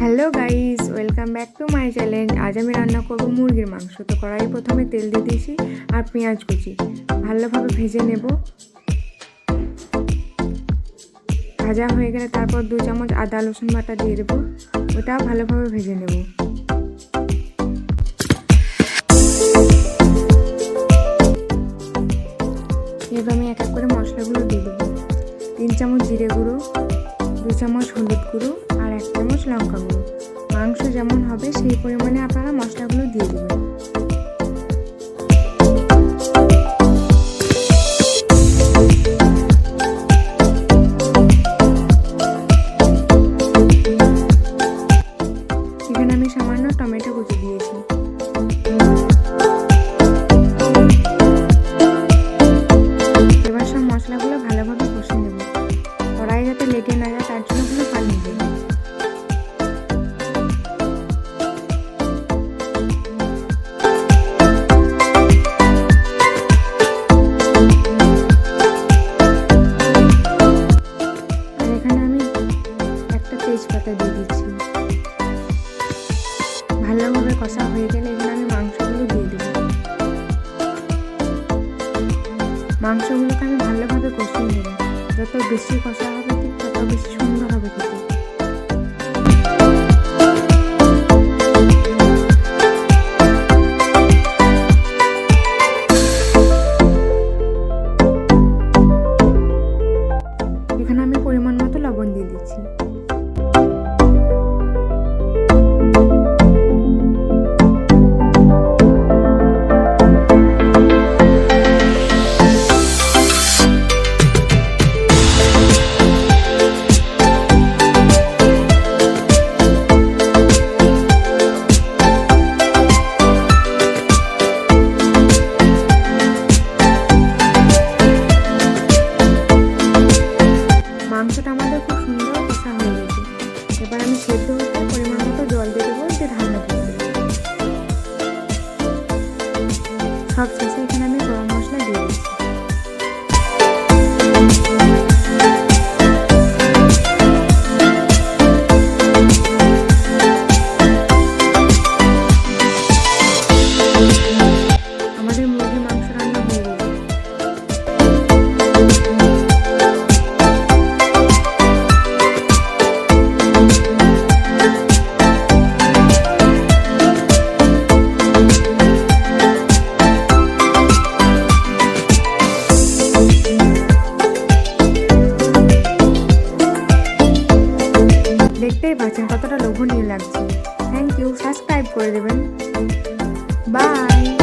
Hello guys welcome back to my channel আজ আমি রান্না করব মুরগির মাংস। তো কড়াই প্রথমে তেল দিয়ে দিয়েছি আর পেঁয়াজ কুচি। ভালোভাবে ভেজে নেব। ভাজা হয়ে গেলে তারপর দু চামচ আদা, রসুন বাটা দিয়ে দেবো। ওটাও ভালোভাবে ভেজে নেব। এবার আমি এক এক করে মশলাগুলো দিয়ে দেবো। তিন চামচ জিরে গুঁড়ো, দু চামচ হলুদ গুঁড়ো এক চামচ লঙ্কা গুঁড়ো। মাংস যেমন হবে, সেই পরিমাণে আপনারা মশলাগুলো দিয়ে দেবেন। এখানে আমি সামান্য টমেটো কুচি দিয়েছি। ভালোভাবে কষা হয়ে গেলে এবার আমি মাংসগুলো দিয়ে দেবো মাংসগুলোকে আমি ভালোভাবে কষিয়ে নেব যত বেশি কষা হবে ঠিক তত বেশি সুন্দর সেদ্ধ পরিমাণ মতো জল দিয়ে দেবো যে ঢালনা করে দেবো। সব শেষে এখানে আমি কতটা থ্যাংক ইউ সাবস্ক্রাইব করে দেবেন। বাই